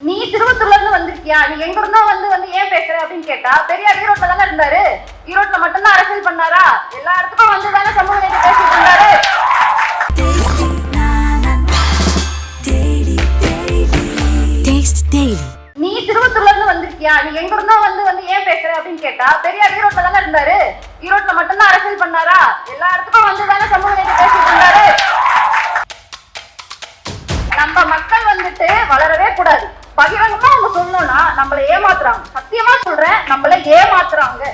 நீ திருவத்தூர்ல இருந்து வந்திருக்கியா? நீ எங்க இருந்தோ வந்து வந்து ஏன் பேசுற அப்படின்னு கேட்டா பெரியார் ஈரோட்ல தானே இருந்தாரு. ஈரோட்ல மட்டும்தான் அரசியல் பண்ணாரா? எல்லா இடத்துக்கும் வந்து தானே சமூக நீதி பேசிட்டு இருந்தாரு. நீ திருவத்தூர்ல இருந்து வந்திருக்கியா? நீ எங்க இருந்தோ வந்து வந்து ஏன் பேசுற அப்படின்னு கேட்டா பெரியார் ஈரோட்ல தானே இருந்தாரு. ஈரோட்ல மட்டும்தான் அரசியல் பண்ணாரா? எல்லா இடத்துக்கும் வந்து தானே சமூக நம்மள ஏமாத்துறாங்க. சத்தியமா சொல்றேன் நம்மள ஏமாத்துறாங்க.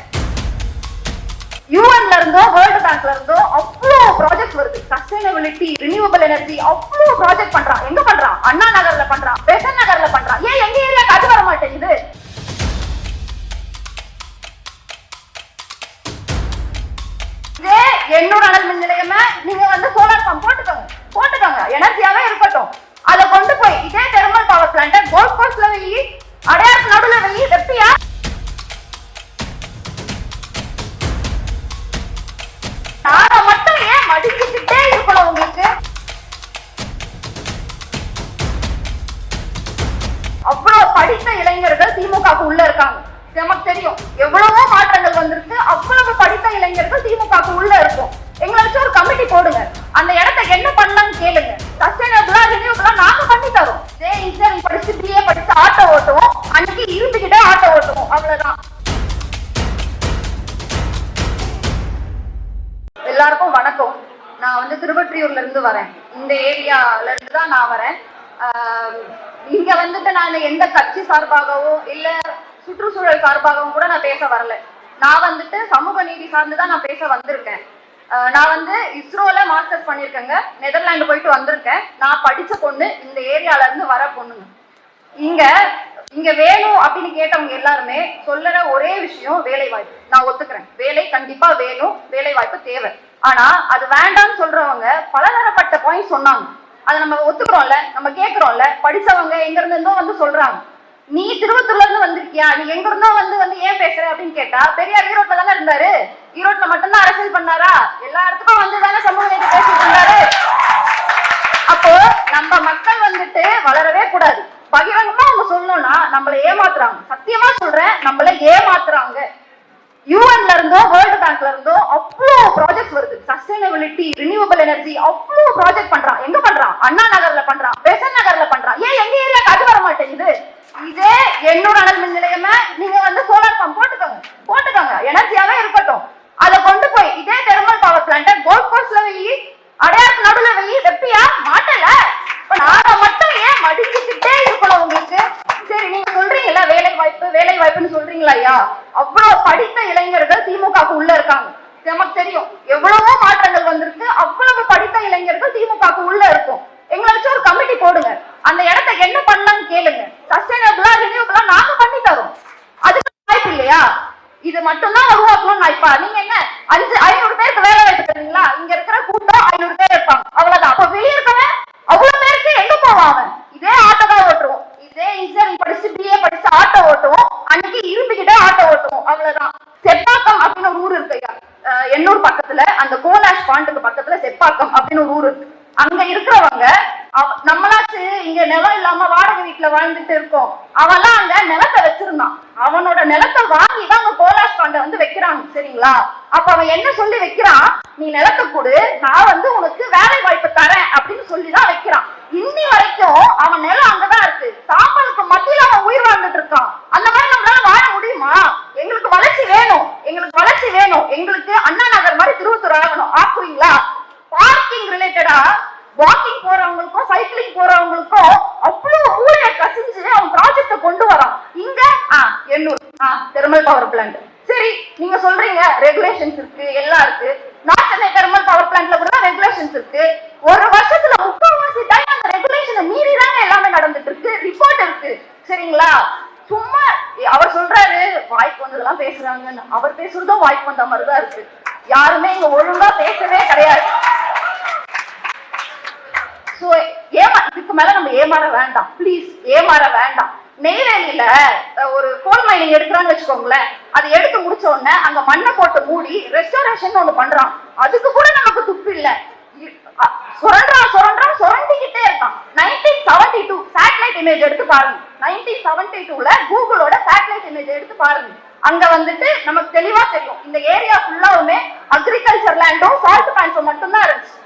யூஎன்ல இருந்தோ வேர்ல்டு பேங்க்ல இருந்தோ அவ்வளோ ப்ராஜெக்ட் வருது. சஸ்டைனபிலிட்டி ரினியூவபிள் எனர்ஜி அவ்வளோ ப்ராஜெக்ட் பண்றான். எங்க பண்றான்? அண்ணா நகர்ல பண்றான் பெசன் நகர்ல பண்றான். ஏன் எங்க ஏரியாக்கு அது வர மாட்டேங்குது? இதே அனல் மின் நிலையமே நீங்க வந்து சோலார் பம்ப் போட்டுக்கோங்க. போட்டுக்கோங்க. எனர்ஜியாவே இருக்கட்டும். அதை கொண்டு போய் இதே தெர்மல் பவர் பிளான்ட் கோல்ட் கோஸ்ட்ல வெயி அடையாளம் நடுவுல நீ வெப்பியா நாங்க மட்டும் ஏன் மடிச்சுக்கிட்டே இருக்கணும் உங்களுக்கு? அவ்வளவு படித்த இளைஞர்கள் திமுகவுக்கு உள்ள இருக்காங்க. நமக்கு தெரியும். எவ்வளவோ மாற்றங்கள் வந்திருக்கு. அவ்வளவு படித்த இளைஞர்கள் திமுகவுக்கு உள்ள இருக்கும். எங்களை வச்சு ஒரு கமிட்டி போடுங்க. அந்த இடத்த என்ன பண்ண அன்னைக்கு ஆட்டோ ஓட்டுவோம் அவ்வளவுதான். எல்லாருக்கும் வணக்கம். நான் வந்து திருவற்றியூர்ல இருந்து வரேன். இந்த ஏரியால இருந்து தான் நான் வரேன். இங்க வந்துட்டு நான் எந்த கட்சி சார்பாகவோ இல்ல சுற்றுச்சூழல் சார்பாகவும் கூட நான் பேச வரல. நான் வந்துட்டு சமூக நீதி சார்ந்து தான் நான் பேச வந்திருக்கேன். நான் வந்து இஸ்ரோல மாஸ்டர்ஸ் பண்ணியிருக்கேங்க நெதர்லாந்து போயிட்டு வந்திருக்கேன். நான் படிச்ச பொண்ணு இந்த ஏரியால இருந்து வர பொண்ணுங்க. இங்க இங்க வேணும் அப்படின்னு கேட்டவங்க எல்லாருமே சொல்லற ஒரே விஷயம் வேலை வாய்ப்பு நான் ஒத்துக்கிறேன். வேலை கண்டிப்பா வேணும். வேலை வாய்ப்பு தேவை. ஆனா அது வேண்டாம்னு சொல்றவங்க பலதரப்பட்ட பாயிண்ட் சொன்னாங்க. அதை நம்ம ஒத்துக்கிறோம்ல நம்ம கேட்கறோம்ல படிச்சவங்க எங்க இருந்து இருந்தோ வந்து சொல்றாங்க. நீ திருவத்தூர்ல இருந்து வந்திருக்கியா? நீ எங்க இருந்தோ வந்து வந்து ஏன் பேசுற அப்படின்னு கேட்டா பெரியார் ஈரோட்ல தானே இருந்தாரு? ஈரோட்ல மட்டும்தான் அரசியல் பண்ணாரா? எல்லா இடத்துக்கும் வந்து தானே சமூக நீதி பேசிட்டு இருந்தாரு? அப்போ நம்ம மக்கள் வந்துட்டு வளரவே கூடாது. பகிரங்க நம்மள ஏமாத்துறாங்க. சத்தியமா சொல்றேன் நம்மள ஏமாத்துறாங்க. யூஎன்ல இருந்தோ வேர்ல்டு பேங்க்ல இருந்தோ அவ்வளோ ப்ராஜெக்ட் வருது. சஸ்டைனபிலிட்டி ரினியூவபிள் எனர்ஜி அவ்வளோ ப்ராஜெக்ட் பண்றான். எங்க பண்றான்? அண்ணா நகர்ல பண்றான் பெசன் நகர்ல பண்றான். ஏன் எங்க ஏரியாக்கு அது வர மாட்டேங்குது இதே எண்ணூர் அனல் மின் நிலையமா நீங்க வந்து சோலார் பம்ப் போட்டுக்கோங்க. போட்டுக்கோங்க. எனர்ஜியாவே இருக்கட்டும். அதை கொண்டு போய் இதே தெர்மல் பவர் பிளான்ட்டை கோல் கோஸ்ட்ல வெயி அடையாறு நடுவுல வெயி வெப்பியா மாட்டல இப்ப நாங்க மட்டும் ஏன் மடிச்சுக்கிட்டே இருக்கணும் உங்களுக்கு சரி நீங்க சொல்றீங்களா வேலை வாய்ப்பு வேலை வாய்ப்புன்னு சொல்றீங்களா ஐயா? அவ்வளவு படித்த இளைஞர்கள் திமுகவுக்கு உள்ள இருக்காங்க. நமக்கு தெரியும். எவ்வளவோ மாற்றங்கள் வந்திருக்கு. அவ்வளவு படித்த இளைஞர்கள் திமுகவுக்கு உள்ள இருக்கும். எங்களை வச்சு ஒரு கமிட்டி போடுங்க. அந்த இடத்த என்ன பண்ணலாம்னு கேளுங்க. சஸ்டைனபிளா ரினியூபிளா நாங்க பண்ணி தரோம். அதுக்கு வாய்ப்பு இல்லையா? இது மட்டும்தான் உருவாக்கணும் நான் இப்ப நீங்க என்ன? அஞ்சு ஐநூறு பேருக்கு வேலை வாய்ப்பு தருவீங்களா இங்க இருக்கிற கூட்டம் ஐநூறு பேர் இருப்பாங்க அவ்வளவுதான் அப்ப வெளியே இருக்கவன் அவ்வளவு பேருக்கு எங்க போவான் அவன் இதே ஆட்டோ தான் ஓட்டுவோம் இதே இன்ஜினியரிங் படிச்சு பிஏ படிச்சு ஆட்டோ ஓட்டுவோம் அன்னைக்கு இருந்துகிட்டே ஆட்டோ ஓட்டுவோம் அவ்வளவுதான். செப்பாக்கம் அப்படின்னு ஒரு ஊர் இருக்கு எண்ணூர் பக்கத்துல அந்த கோலாஷ் பாண்டுக்கு பக்கத்துல செப்பாக்கம் அப்படின்னு ஒரு ஊர் இருக்கு. அங்க இருக்கிறவங்க நம்மளாச்சு இங்க நிலம் இல்லாம வாடகை வீட்டுல வாழ்ந்துட்டு இருக்கோம். அவெல்லாம் அங்க நிலத்தை வச்சிருந்தான். அவனோட நிலத்தை வாங்கி தான் அவங்க கோலாஷ் பாண்டை வந்து வைக்கிறாங்க சரிங்களா? அப்ப அவன் என்ன சொல்லி வைக்கிறான்? நீ நிலத்தை கொடு நான் வந்து உனக்கு வேலை வாய்ப்பு தரேன் அப்படின்னு சொல்லி தான் வைக்கிறான் இன்னி வரைக்கும் அவன் நிலம் அங்கதான் இருக்கு சாம்பலுக்கு மத்தியில அவன் உயிர் வாழ்ந்துட்டு இருக்கான் அந்த மாதிரி நம்மளால வாழ முடியுமா எங்களுக்கு வளர்ச்சி வேணும் எங்களுக்கு வளர்ச்சி வேணும் எங்களுக்கு அண்ணா நகர் மாதிரி திருவத்தூர் ஆகணும். ஆக்குவீங்களா பார்க்கிங் ரிலேட்டடா வாக்கிங் போறவங்களுக்கும் சைக்கிளிங் போறவங்களுக்கும் அவ்வளவு மூளையை கசிஞ்சு அவங்க ப்ராஜெக்ட கொண்டு வரான். இங்க ஆ எண்ணூர். ஆ தெர்மல் பவர் பிளான்ட் சரி நீங்க சொல்றீங்க ரெகுலேஷன்ஸ் இருக்கு எல்லாம் இருக்கு. நார்த் சென்னை தெர்மல் பவர் பிளான்ட்ல கூட ரெகுலேஷன்ஸ் இருக்கு. ஒரு வருஷத்துல முக்கால்வாசி டைம் அந்த ரெகுலேஷனை மீறி தாங்க எல்லாமே நடந்துட்டு இருக்கு. ரிப்போர்ட் இருக்கு. சரிங்களா சும்மா அவர் சொல்றாரு வாய்ப்பு வந்ததெல்லாம் பேசுறாங்கன்னு. அவர் பேசுறதும் வாய்ப்பு வந்த மாதிரி தான் இருக்கு. யாருமே இங்க ஒழுங்கா பேசவே கிடையாது. சோ ஏமா இதுக்கு மேல நம்ம ஏமாற வேண்டாம். ப்ளீஸ் ஏமாற வேண்டாம். நெய்வேலியில ஒரு கோல் மைனிங் எடுக்கிறான்னு வச்சுக்கோங்களேன். அது எடுத்து முடிச்ச உடனே அங்க மண்ணை போட்டு மூடி ரெஸ்டாரேஷன் ஒண்ணு பண்றான். அதுக்கு கூட நமக்கு துப்பு இல்ல. இ- அ, சுரண்டான் சுரண்டான் சுரண்டிக்கிட்டே இருக்கான். Nineteen seventy two satellite image எடுத்து பாருங்க. நைன்டீன் செவன்டி டூல கூகுளோட சேட்டலைட் இமேஜ் எடுத்து பாருங்க. அங்க வந்துட்டு நமக்கு தெளிவா தெரியும். இந்த ஏரியா ஃபுல்லாவுமே அக்ரிகல்ச்சர் லேண்டும் சால்ட் பேண்ட்ஸும் மட்டும்தான் இருந்துச்சு.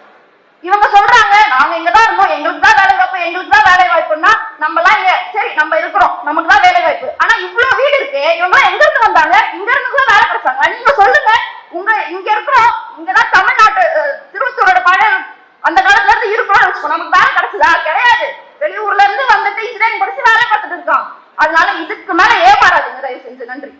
இவங்க சொல்றாங்க நாங்க இங்கதான் இருந்தோம். எங்களுக்கு தான் வேலை வாய்ப்பு. எங்களுக்கு தான் வேலை வாய்ப்புன்னா நம்ம எல்லாம் இங்க சரி நம்ம இருக்கிறோம். நமக்கு தான் வேலை வாய்ப்பு. ஆனா இவ்வளவு வீடு இருக்கு. இவங்க எல்லாம் எங்க இருந்து வந்தாங்க? இங்க இருந்து தான் வேலை கிடைச்சாங்க. நீங்க சொல்லுங்க. உங்க இங்க இருக்கிறோம். இங்கதான் தமிழ்நாட்டு திருவத்தூரோட பழைய அந்த காலத்துல இருந்து இருக்கிறோம் வச்சுக்கோ நமக்கு வேலை கிடைச்சதா? கிடையாது. வெளியூர்ல இருந்து வந்துட்டு இன்ஜினியரிங் படிச்சு வேலை பார்த்துட்டு இருக்கான். அதனால இதுக்கு மேல ஏமாறாதீங்க. தயவு செஞ்சு. நன்றி.